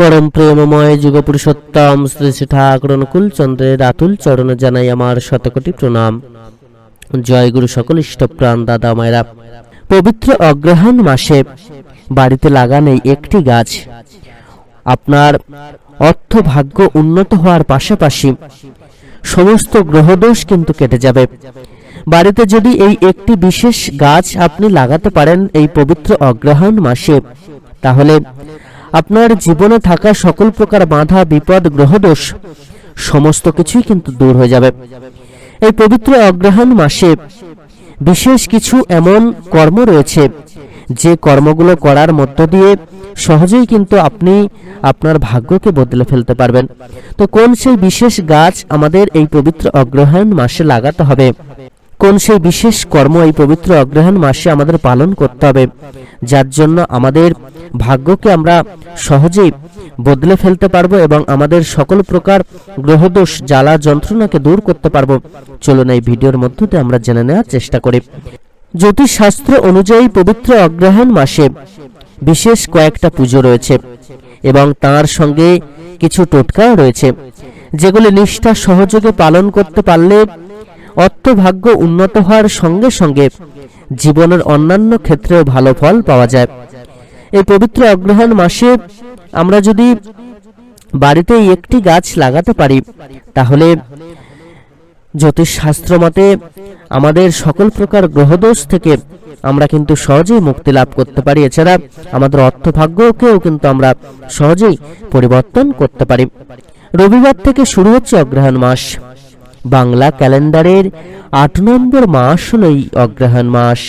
পরম প্রেমময় যুগ পুরুষোত্তম শ্রী শ্রী ঠাকুর চন্দ্রের আতুল চরণে জানাই আমার শতকোটি প্রণাম। জয় গুরু সকল ইষ্টপ্রাণ দাদা মায়েরা। পবিত্র অগ্রহায়ণ মাসে বাড়িতে লাগান এই একটি গাছ। আপনার অর্থ ভাগ্য উন্নত হওয়ার পাশাপাশি সমস্ত গ্রহদোষ কিন্তু কেটে যাবে। বাড়িতে যদি এই একটি বিশেষ গাছ আপনি লাগাতে পারেন এই পবিত্র অগ্রহায়ণ মাসে, তাহলে আপনার জীবনে থাকা সকল প্রকার বাধা, বিপদ, গ্রহদোষ, সমস্ত কিছুই কিন্তু দূর হয়ে যাবে। এই পবিত্র অগ্রহায়ণ মাসে বিশেষ কিছু এমন কর্ম রয়েছে, যে কর্মগুলো করার মধ্য দিয়ে সহজেই কিন্তু আপনি আপনার ভাগ্যকে বদলে ফেলতে পারবেন। তো কোন সেই বিশেষ গাছ আমাদের এই পবিত্র অগ্রহায়ণ মাসে লাগাতে হবে? কোন সেই বিশেষ কর্ম এই পবিত্র অগ্রহায়ণ মাসে আমাদের পালন করতে হবে? যার জন্য আমাদের ভাগ্যকে আমরা সহজেই বদলে ফেলতে পারব এবং আমাদের সকল প্রকার গ্রহদোষ, জ্বালা, যন্ত্রণাকে দূর করতে পারব। চলুন এই ভিডিওর মধ্য আমরা জেনে নেওয়ার চেষ্টা করি। জ্যোতিষশাস্ত্র অনুযায়ী পবিত্র অগ্রহায়ণ মাসে বিশেষ কয়েকটা পুজো রয়েছে এবং তার সঙ্গে কিছু টোটকাও রয়েছে। যেগুলি নিষ্ঠা সহযোগে পালন করতে পারলে অর্থভাগ্য উন্নত হওয়ার সঙ্গে সঙ্গে জীবনের অন্যান্য ক্ষেত্রেও ভালো ফল পাওয়া যায়। এই পবিত্র অগ্রহায়ণ মাসে আমরা যদি বাড়িতে একটি গাছ লাগাতে পারি, তাহলে জ্যোতিষশাস্ত্র মতে আমাদের সকল প্রকার গ্রহদোষ থেকে আমরা কিন্তু সহজেই মুক্তি লাভ করতে পারি। এছাড়া আমাদের অর্থভাগ্যকেও কিন্তু আমরা সহজেই পরিবর্তন করতে পারি। রবিবার থেকে শুরু হচ্ছে অগ্রহায়ণ মাস। বাংলা ক্যালেন্ডারের আট নম্বর মাস হল এই অগ্রহায়ণ মাস।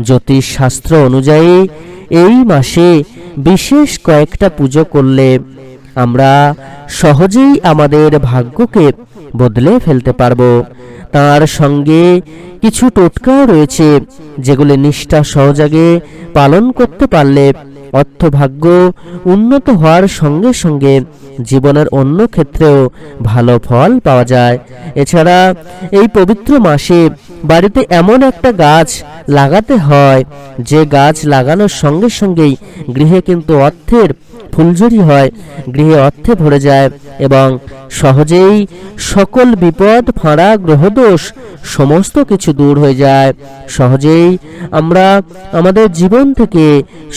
জ্যোতিষ শাস্ত্র অনুযায়ী এই মাসে বিশেষ কয়েকটা পুজো করলে আমরা সহজেই আমাদের ভাগ্যকে বদলে ফেলতে পারব। তার সঙ্গে কিছু টোটকাও রয়েছে যেগুলি নিষ্ঠা সহযোগে পালন করতে পারলে অর্থভাগ্য উন্নত হওয়ার সঙ্গে সঙ্গে জীবনের অন্য ক্ষেত্রেও ভালো ফল পাওয়া যায়। এছাড়া এই পবিত্র মাসে বাড়িতে এমন একটা গাছ লাগাতে হয়, যে গাছ লাগানোর সঙ্গে সঙ্গেই গৃহে কিন্তু অর্থের ফুলঝুরি হয়, গৃহে অর্থে ভরে যায় এবং সহজেই সকল বিপদ, ফাঁড়া, গ্রহদোষ সমস্ত কিছু দূর হয়ে যায়। সহজেই আমরা আমাদের জীবন থেকে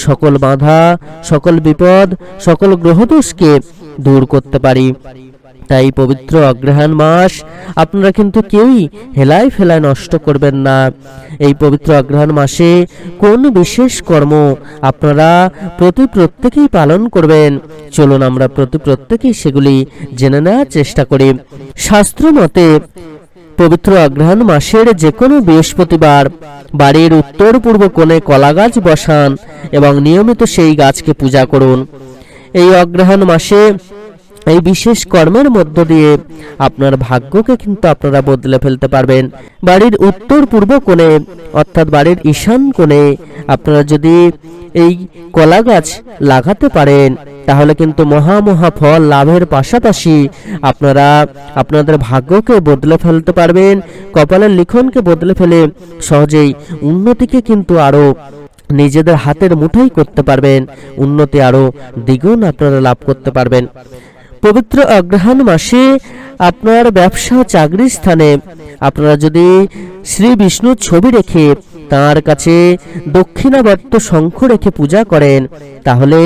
সকল বাধা, সকল বিপদ, সকল গ্রহদোষকে দূর করতে পারি। তাই পবিত্র অগ্রহায়ণ মাস আপনারা কিন্তু কেউই হেলায় ফেলায় নষ্ট করবেন না। এই পবিত্র অগ্রহায়ণ মাসে কোন বিশেষ কর্ম আপনারা প্রতি প্রত্যেকেই পালন করবেন। চলুন আমরা প্রতি প্রত্যেকেই সেগুলি জেনে নেওয়ার চেষ্টা করি। শাস্ত্র মতে পবিত্র অগ্রহায়ণ মাসের যে কোনো বৃহস্পতিবার বাড়ির উত্তর পূর্ব কোণে কলা গাছ বসান এবং নিয়মিত সেই গাছকে পূজা করুন। এই অগ্রহায়ণ মাসে এই বিশেষ কর্মের মধ্য দিয়ে আপনার ভাগ্যকে কিন্তু আপনারা বদলে ফেলতে পারবেন। বাড়ির উত্তর পূর্ব কোণে, অর্থাৎ বাড়ির ঈশান কোণে আপনারা যদি এই কলা গাছ লাগাতে পারেন, তাহলে কিন্তু মহা মহা ফল লাভের পাশাপাশি আপনারা আপনাদের ভাগ্যকে বদলে ফেলতে পারবেন, কপালের লিখনকে বদলে ফেলে সহজেই উন্নতিকে কিন্তু আরও নিজেদের হাতের মুঠোই করতে পারবেন, উন্নতি আরও দ্বিগুণ আপনারা লাভ করতে পারবেন। পবিত্র অগ্রহায়ণ মাসে আপনার ব্যবসা চাকরির স্থানে আপনারা যদি শ্রী বিষ্ণুর ছবি রেখে তার কাছে দক্ষিণাবর্ত শঙ্খ রেখে পূজা করেন, তাহলে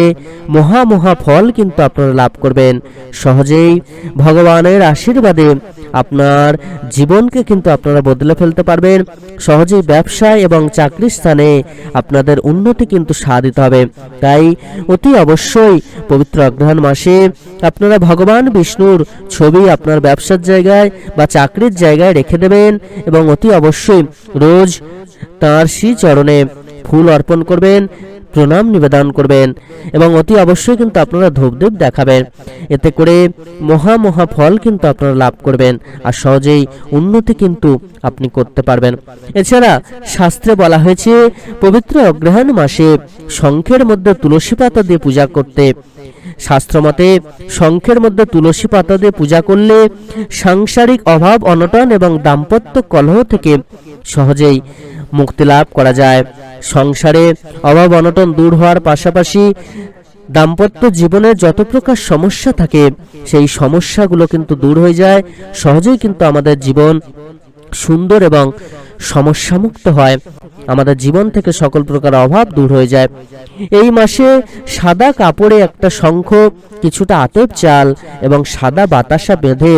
মহা মহা ফল কিন্তু আপনারা লাভ করবেন। সহজেই ভগবানের আশীর্বাদে আপনার জীবনকে কিন্তু আপনারা বদলে ফেলতে পারবেন। সহজেই ব্যবসায় এবং চাকরির স্থানে আপনাদের উন্নতি কিন্তু সাধিত হবে। তাই অতি অবশ্যই পবিত্র অগ্রহায়ণ মাসে আপনারা ভগবান বিষ্ণুর ছবি আপনার ব্যবসার জায়গায় বা চাকরির জায়গায় রেখে দেবেন এবং অতি অবশ্যই রোজ তাঁর শ্রীচরণে ফুল অর্পণ করবেন। প্রণাম নিবেদন করবেন এবং অতি অবশ্যই কিন্তু আপনারা ধূপদীপ দেখাবেন। এতে করে মহা মহা ফল কিন্তু আপনারা লাভ করবেন আর সহজেই উন্নতি কিন্তু আপনি করতে পারবেন। এছাড়া শাস্ত্রে বলা হয়েছে, পবিত্র অগ্রহায়ণ মাসে শঙ্খের মধ্যে তুলসী পাতা দিয়ে পূজা করতে। শাস্ত্রমতে শঙ্খের মধ্যে তুলসী পাতা দিয়ে পূজা করলে সাংসারিক অভাব, অনটন এবং দাম্পত্য কলহ থেকে সহজেই মুক্তি লাভ করা যায়। সংসারে অভাব অনটন দূর হওয়ার পাশাপাশি দাম্পত্য জীবনে যত প্রকার সমস্যা থাকে, সেই সমস্যাগুলো কিন্তু দূর হয়ে যায়। সহজেই কিন্তু আমাদের জীবন সুন্দর এবং সমস্যামুক্ত হয়। আমাদের জীবন থেকে সকল প্রকার অভাব দূর হয়ে যায়। এই মাসে সাদা কাপড়ে একটা শঙ্খ, কিছুটা আতপ চাল এবং সাদা বাতাসা বেঁধে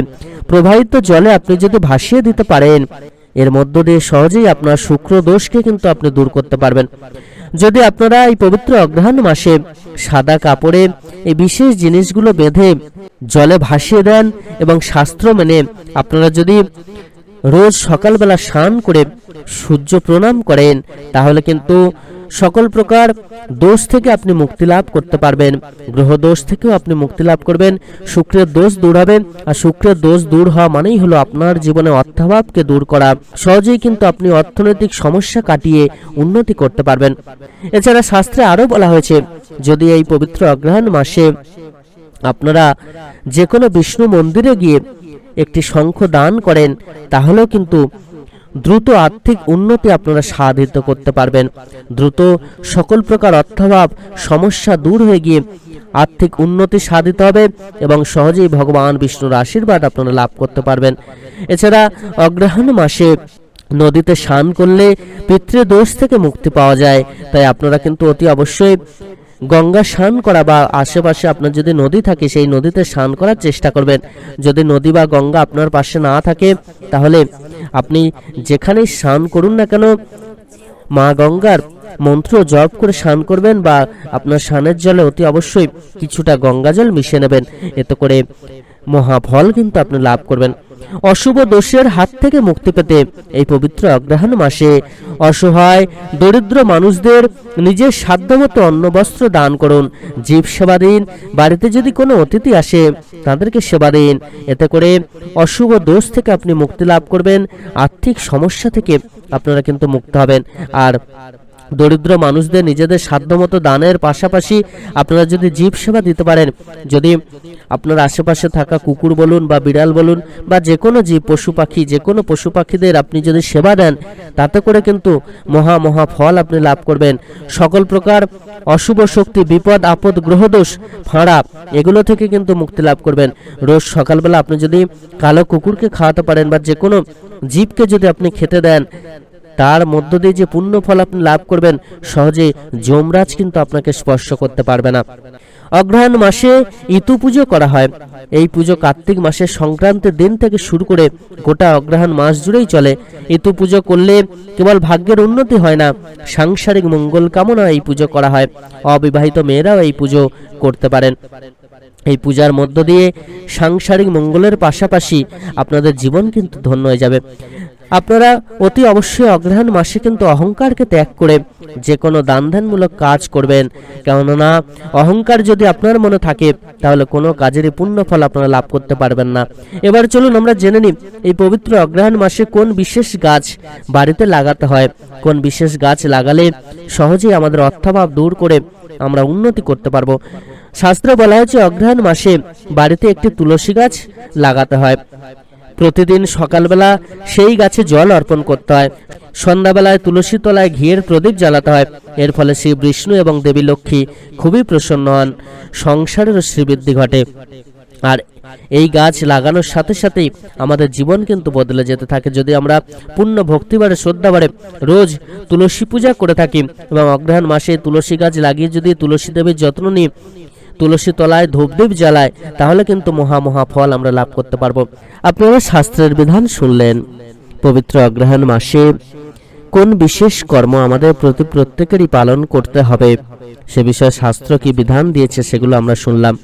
প্রবাহিত জলে আপনি যদি ভাসিয়ে দিতে পারেন এর মধ্য দিয়ে সহজেই আপনার শুক্র দোষকে কিন্তু আপনি দূর করতে পারবেন। যদি আপনারা এই পবিত্র অগ্রহায়ণ মাসে সাদা কাপড়ে এই বিশেষ জিনিসগুলো বেঁধে জলে ভাসিয়ে দেন এবং শাস্ত্র মেনে আপনারা যদি রোজ সকালবেলা স্নান করে সূর্য প্রণাম করেন, তাহলে কিন্তু সকল প্রকার দোষ থেকে আপনি মুক্তি লাভ করতে পারবেন। গ্রহ দোষ থেকেও আপনি মুক্তি লাভ করবেন। শুক্রের দোষ দূর হবে আর শুক্রের দোষ দূর হওয়া মানেই হলো আপনার জীবনে অর্থাভাবকে দূর করা। সহজেই কিন্তু আপনি অর্থনৈতিক সমস্যা কাটিয়ে উন্নতি করতে পারবেন। এছাড়া শাস্ত্রে আরও বলা হয়েছে, যদি এই পবিত্র অগ্রহায়ণ মাসে আপনারা যে কোনো বিষ্ণু মন্দিরে গিয়ে একটি শঙ্খ দান করেন, তাহলেও কিন্তু দ্রুত আর্থিক উন্নতি আপনারা সাধিত করতে পারবেন। দ্রুত সকল প্রকার অর্থাভাব, সমস্যা দূর হয়ে গিয়ে আর্থিক উন্নতি সাধিত হবে এবং সহজেই ভগবান বিষ্ণুর আশীর্বাদ আপনারা লাভ করতে পারবেন। এছাড়া অগ্রহায়ণ মাসে নদীতে স্নান করলে পিতৃদোষ থেকে মুক্তি পাওয়া যায়। তাই আপনারা কিন্তু অতি অবশ্যই গঙ্গা স্নান করা বা আশেপাশে আপনার যদি নদী থাকে, সেই নদীতে স্নান করার চেষ্টা করবেন। যদি নদী বা গঙ্গা আপনার পাশে না থাকে, তাহলে আপনি যেখানেই স্নান করুন না কেন, মা গঙ্গার মন্ত্র জপ করে স্নান করবেন বা আপনার স্নানের জলে অতি অবশ্যই কিছুটা গঙ্গা জল মিশিয়ে নেবেন। এতে করে মহাফল কিন্তু আপনি লাভ করবেন। অশুভ দোষের হাত থেকে মুক্তি পেতে এই পবিত্র অগ্রহায়ণ মাসে অসহায়, দরিদ্র মানুষদের নিজের সাধ্যমতো অন্ন বস্ত্র দান করুন। জীব সেবা দিন। বাড়িতে যদি কোনো অতিথি আসে, তাদেরকে সেবা দিন। এতে করে অশুভ দোষ থেকে আপনি মুক্তি লাভ করবেন। আর্থিক সমস্যা থেকে আপনারা কিন্তু মুক্ত হবেন। আর দরিদ্র মানুষদের নিজেদের সাধ্যমতো দানের পাশাপাশি আপনারা যদি জীব সেবা দিতে পারেন, যদি আপনার আশেপাশে থাকা কুকুর বলুন বা বিড়াল বলুন বা যে কোনো জীব, পশু পাখি, যে কোনো পশু পাখিদের আপনি যদি সেবা দেন, তাতে করে কিন্তু মহা মহা ফল আপনি লাভ করবেন। সকল প্রকার অশুভ শক্তি, বিপদ, আপদ, গ্রহদোষ, ফাঁড়া, এগুলো থেকে কিন্তু মুক্তি লাভ করবেন। রোজ সকালবেলা আপনি যদি কালো কুকুরকে খাওয়াতে পারেন বা যে কোনো জীবকে যদি আপনি খেতে দেন তার মধ্য দিয়ে যে পুণ্য ফল আপনি লাভ করবেন, সহজে যমরাজ কিন্তু আপনাকে স্পর্শ করতে পারবে না। অগ্রহায়ণ মাসে ইতু পুজো করা হয়। এই পুজো কার্তিক মাসের সংক্রান্তের দিন থেকে শুরু করে গোটা অগ্রহায়ণ মাস জুড়েই চলে। ইতু পুজো করলে কেবল ভাগ্যের উন্নতি হয় না, সাংসারিক মঙ্গল কামনা এই পুজো করা হয়। অবিবাহিত মেয়েরাও এই পুজো করতে পারেন। এই পূজার মধ্য দিয়ে সাংসারিক মঙ্গলের পাশাপাশি আপনাদের জীবন কিন্তু ধন্য হয়ে যাবে। আপনারা অতি অবশ্যই অগ্রহায়ণ মাসে কিন্তু অহংকারকে ত্যাগ করে যে কোনো দান ধ্যানমূলক কাজ করবেন। কেননা, অহংকার যদি আপনার মনে থাকে, তাহলে কোনো কাজেরই পূর্ণ ফল আপনারা লাভ করতে পারবেন না। এবার চলুন আমরা জেনে নিই, এই পবিত্র অগ্রহায়ণ মাসে কোন বিশেষ গাছ বাড়িতে লাগাতে হয়? কোন বিশেষ গাছ লাগালে সহজেই আমাদের অর্থাভাব দূর করে আমরা উন্নতি করতে পারব? শাস্ত্রে বলা হয়েছে, অগ্রহায়ণ মাসে বাড়িতে একটি তুলসী গাছ লাগাতে হয়। প্রতিদিন সকালবেলা সেই গাছে জল অর্পণ করতে হয়। সন্ধ্যাবেলায় তুলসী তলায় ঘিয়ের প্রদীপ জ্বালাতে হয়। এর ফলে শ্রী বিষ্ণু এবং দেবী লক্ষ্মী খুবই প্রসন্ন হন। সংসারেরও শ্রীবৃদ্ধি ঘটে। আর এই গাছ লাগানোর সাথে সাথেই আমাদের জীবন কিন্তু বদলে যেতে থাকে। যদি আমরা পূর্ণ ভক্তি বাড়ে শ্রদ্ধা বাড়ে রোজ তুলসী পূজা করে থাকি এবং অগ্রহায়ণ মাসে তুলসী গাছ লাগিয়ে যদি তুলসী দেবীর যত্ন নিই তুলসী তলায়, ধূপদীপ জ্বালায়, তাহলে কিন্তু মহা মহা ফল আমরা লাভ করতে পারব। আপনারা শাস্ত্রের বিধান শুনলেন, পবিত্র অগ্রহায়ণ মাসে কোন বিশেষ কর্ম আমাদের প্রতি প্রত্যেকেরই পালন করতে হবে? সে বিষয়ে শাস্ত্র কি বিধান দিয়েছে সেগুলো আমরা শুনলাম।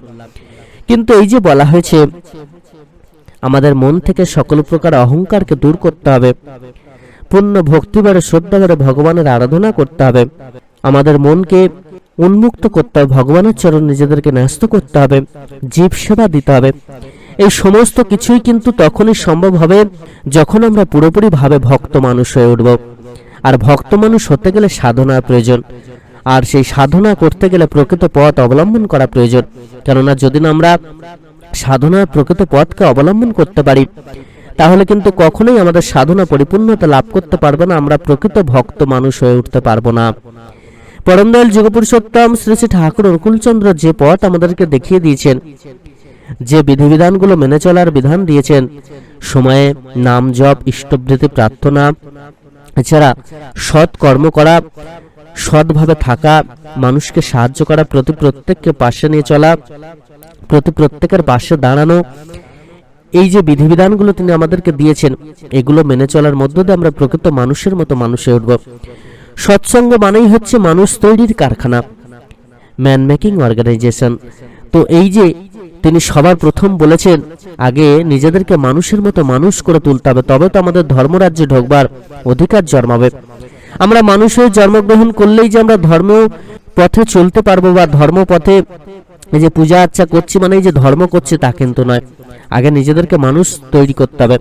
কিন্তু এই যে বলা হয়েছে, আমাদের মন থেকে সকল প্রকার অহংকারকে দূর করতে হবে, পূর্ণ ভক্তিবারে শ্রদ্ধাবারে ভগবানের আরাধনা করতে হবে, আমাদের মনকে উন্মুক্ত করতে হবে ভগবানের চরণ নিজেদেরকে ন্যস্ত করতে হবে, জীব সেবা দিতে হবে। এই সমস্ত কিছুই কিন্তু তখনই সম্ভব হবে যখন আমরা পুরোপুরিভাবে ভক্ত মানুষ হয়ে উঠব। আর ভক্ত মানুষ হতে গেলে সাধনার প্রয়োজন। আর সেই সাধনা করতে গেলে প্রকৃত পথ অবলম্বন করা প্রয়োজন। কেননা যদি না আমরা সাধনার প্রকৃত পথকে অবলম্বন করতে পারি, তাহলে কিন্তু কখনোই আমাদের সাধনা পরিপূর্ণতা লাভ করতে পারবে না, আমরা প্রকৃত ভক্ত মানুষ হয়ে উঠতে পারব না। পরমদয়াল যুগপুরুষোত্তম শ্রী শ্রী ঠাকুর অনুকূলচন্দ্র যে পথ আমাদেরকে দেখিয়ে দিয়েছেন, যে বিধিবিধানগুলো মেনে চলার বিধান দিয়েছেন, সময়ে নাম জপ, ইষ্টবৃত্তি, প্রার্থনা, এছাড়া সৎ কর্ম করা, সৎভাবে থাকা, মানুষকে সাহায্য করা প্রতি প্রত্যেককে পাশে নিয়ে চলা, প্রতি প্রত্যেকের পাশে দাঁড়ানো, এই যে বিধিবিধানগুলো তিনি আমাদেরকে দিয়েছেন, এগুলো মেনে চলার মধ্য দিয়ে আমরা প্রকৃত মানুষের মতো মানুষে উঠব। সৎসঙ্গ মানেই হচ্ছে মানুষ তৈরির কারখানা। ম্যান মেকিং অর্গানাইজেশন তো এই যে তিনি সবার প্রথম বলেছেন, আগে নিজেদেরকে মানুষের মতো মানুষ করে তুলতে হবে, তবে তো আমাদের ধর্মরাজ্যে ঢোকবার অধিকার জন্মাবে। আমরা মানুষের জন্মগ্রহণ করলেই যে আমরা ধর্ম পথে চলতে পারব বা ধর্ম পথে এই যে পূজা আচ্ছা করছি মানে এই যে ধর্ম করছি তা কিন্তু নয়। আগে নিজেদেরকে মানুষ তৈরি করতে হবে।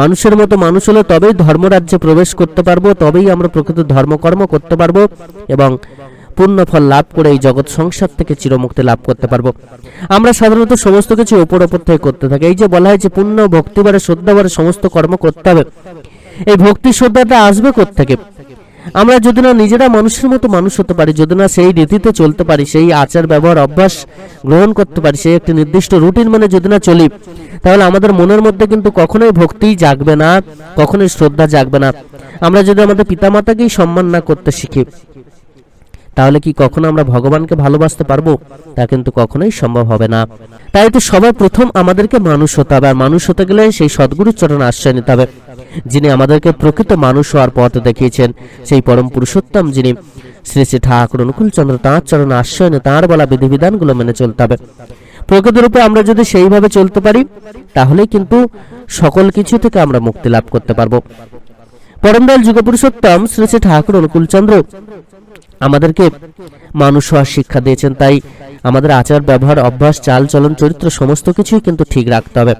মানুষের মতো মানুষ হলে তবেই ধর্মরাজ্যে প্রবেশ করতে পারব, তবেই আমরা প্রকৃত ধর্মকর্ম করতে পারব এবং পূর্ণ ফল লাভ করে এই জগৎ সংসার থেকে চিরমুক্তি লাভ করতে পারব। আমরা সাধারণত সমস্ত কিছু ওপর ওপর থেকে করতে থাকি। এই যে বলা হয় যে পূর্ণ ভক্তিবারে শ্রদ্ধাবারে সমস্ত কর্ম করতে হবে। এই ভক্তি, শ্রদ্ধাটা আসবে থেকে আমরা যদি না নিজেরা মানুষের মতো মানুষ হতে পারি, যদি না সেই রীতিতে চলতে পারি, সেই আচার, ব্যবহার, অভ্যাস গ্রহণ করতে পারি, সেই একটি নির্দিষ্ট রুটিন মানে যদি না চলি, তাহলে আমাদের মনের মধ্যে কিন্তু কখনোই ভক্তি জাগবে না, কখনোই শ্রদ্ধা জাগবে না। আমরা যদি আমাদের পিতামাতাকেই সম্মান না করতে শিখি তাহলে কি কখনো আমরা ভগবানকে ভালোবাসতে পারব? তা কিন্তু কখনোই সম্ভব হবে না। তাই তো সবার প্রথম আমাদেরকে মানুষ হতে হবে, আর মানুষ হতে গেলে সেই সদ্গুরুর চরণ আশ্রয় নিতে হবে, যিনি আমাদেরকে প্রকৃত মানুষ হওয়ার পথ দেখিয়েছেন, সেই পরম পুরুষোত্তম যিনি শ্রী শ্রী ঠাকুর অনুকূলচন্দ্র তাঁর চরণ আশ্রয় নিয়ে তাঁর বলা বিধিবিধানগুলো মেনে চলতে হবে। প্রকৃতরূপে আমরা যদি সেইভাবে চলতে পারি তাহলে কিন্তু সকল কিছু থেকে আমরা মুক্তি লাভ করতে পারব। পরমদয়াল যুগপুরুষোত্তম শ্রী শ্রী ঠাকুর অনুকূলচন্দ্র আমাদেরকে মানুষ হওয়ার শিক্ষা দিয়েছেন, তাই আমাদের আচার, ব্যবহার, অভ্যাস, চাল, চলন, চরিত্র, সমস্ত কিছুই কিন্তু ঠিক রাখতে হবে।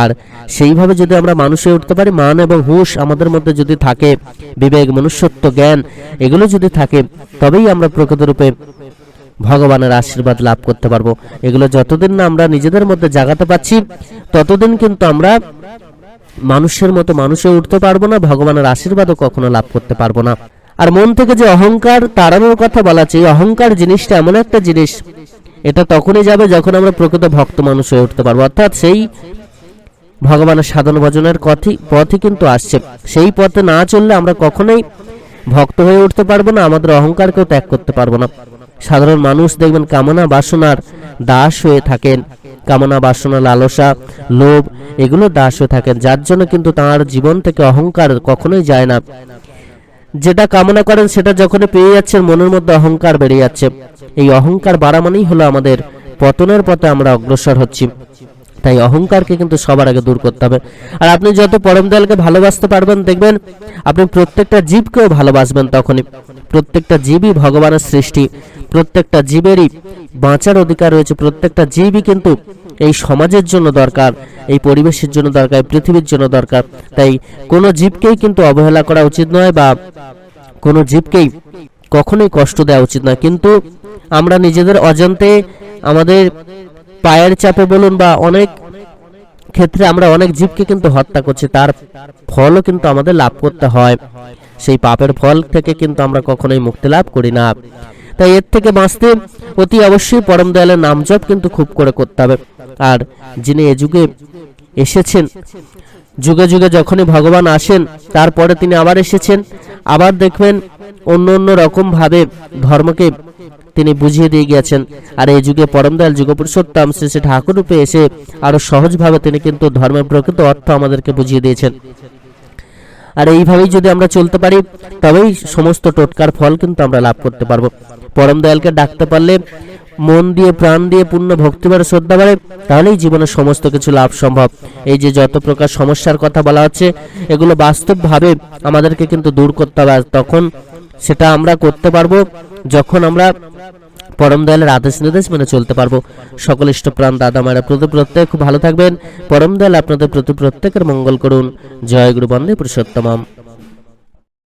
আর সেইভাবে যদি আমরা মানুষ হয়ে উঠতে পারি, মান এবং হুঁশ আমাদের মধ্যে যদি থাকে, বিবেক, মনুষ্যত্ব, জ্ঞান, এগুলো যদি থাকে, তবেই আমরা প্রকৃতরূপে ভগবানের আশীর্বাদ লাভ করতে পারব। এগুলো যতদিন না আমরা নিজেদের মধ্যে জাগাতে পাচ্ছি ততদিন কিন্তু আমরা মানুষের মতো মানুষে উঠতে পারব না, ভগবানের আশীর্বাদও কখনো লাভ করতে পারব না। আর মন থেকে যে অহংকার তাড়ানোর কথা বলা এই অহংকার জিনিসটা এমন একটা জিনিস, এটা তখনই যাবে যখন আমরা প্রকৃত ভক্ত মানুষ হয়ে উঠতে পারব। অর্থাৎ সেই ভগবানের সাধন ভজনের কথি, পথই কিন্তু আসছে। সেই পথে না চললে আমরা কখনোই ভক্ত হয়ে উঠতে পারব না, আমাদের অহংকারকেও ত্যাগ করতে পারব না। সাধারণ মানুষ দেখবেন কামনা বাসনার দাস হয়ে থাকেন। কামনা বাসনা, লালসা, লোভ, এগুলো দাস হয়ে থাকেন। যার জন্য কিন্তু তার জীবন থেকে অহংকার কখনোই যায় না। যেটা কামনা করেন সেটা যখন পেয়ে যাচ্ছেন, মনের মধ্যে অহংকার বেড়ে যাচ্ছে। এই অহংকার বাড়া মানেই হলো আমাদের পতনের পথে আমরা অগ্রসর হচ্ছি। তাই অহংকারকে কিন্তু সবার আগে দূর করতে হবে। আর আপনি যত পরম দয়ালকে ভালোবাসতে পারবেন, দেখবেন আপনি প্রত্যেকটা জীবকেও ভালোবাসবেন তখনই। প্রত্যেকটা জীবই ভগবানের সৃষ্টি। প্রত্যেকটা জীবেরই বাঁচার অধিকার রয়েছে, প্রত্যেকটা জীবই কিন্তু এই সমাজের জন্য দরকার, এই পরিবেশের জন্য দরকার পৃথিবীর জন্য দরকার। তাই কোনো জীবকেই কিন্তু অবহেলা করা উচিত নয় বা কোনো জীবকেই কখনোই কষ্ট দেওয়া উচিত নয়। কিন্তু আমরা নিজেদের অজান্তে আমাদের পায়ের চাপে বলুন বা অনেক ক্ষেত্রে আমরা অনেক জীবকে কিন্তু হত্যা করছি, তার ফলও কিন্তু আমাদের লাভ করতে হয়। সেই পাপের ফল থেকে কিন্তু আমরা কখনোই মুক্তি লাভ করি না। তাই এর থেকে বাঁচতে অতি অবশ্যই পরম দয়ালের নাম জপ কিন্তু খুব করে করতে হবে। আর যিনি এ যুগে এসেছেন, যুগে যুগে যখনই ভগবান আসেন, তারপরে তিনি আবার এসেছেন, আবার দেখবেন অন্য অন্য রকম ভাবে ধর্মকে তিনি বুঝিয়ে দিয়ে গিয়েছেন। আর এই যুগে পরম দয়াল যুগ পুরুষোত্তম শ্রী শ্রী ঠাকুর রূপে এসে আরও সহজভাবে তিনি কিন্তু ধর্মের প্রকৃত অর্থ আমাদেরকে বুঝিয়ে দিয়েছেন। আর এইভাবেই যদি আমরা চলতে পারি, তবেই সমস্ত টোটকার ফল কিন্তু আমরা লাভ করতে পারব। পরম দয়ালকে ডাকতে পারলে মন দিয়ে, প্রাণ দিয়ে পূর্ণ ভক্তি বাড়ে শ্রদ্ধা বাড়ে, তাহলেই জীবনের সমস্ত কিছু লাভ সম্ভব। এই যে যত প্রকার সমস্যার কথা বলা হচ্ছে, এগুলো বাস্তবভাবে আমাদেরকে কিন্তু দূর করতে হবে। তখন সেটা আমরা করতে পারব যখন আমরা পরম দয়ালের আদেশ নির্দেশ মেনে চলতে পারব। সকল ইষ্টপ্রাণ দাদা মায়েরা প্রতি প্রত্যেক খুব ভালো থাকবেন। পরম দয়াল আপনাদের প্রতি প্রত্যেকের মঙ্গল করুন। জয় গুরু বন্দে পুরুষোত্তমম।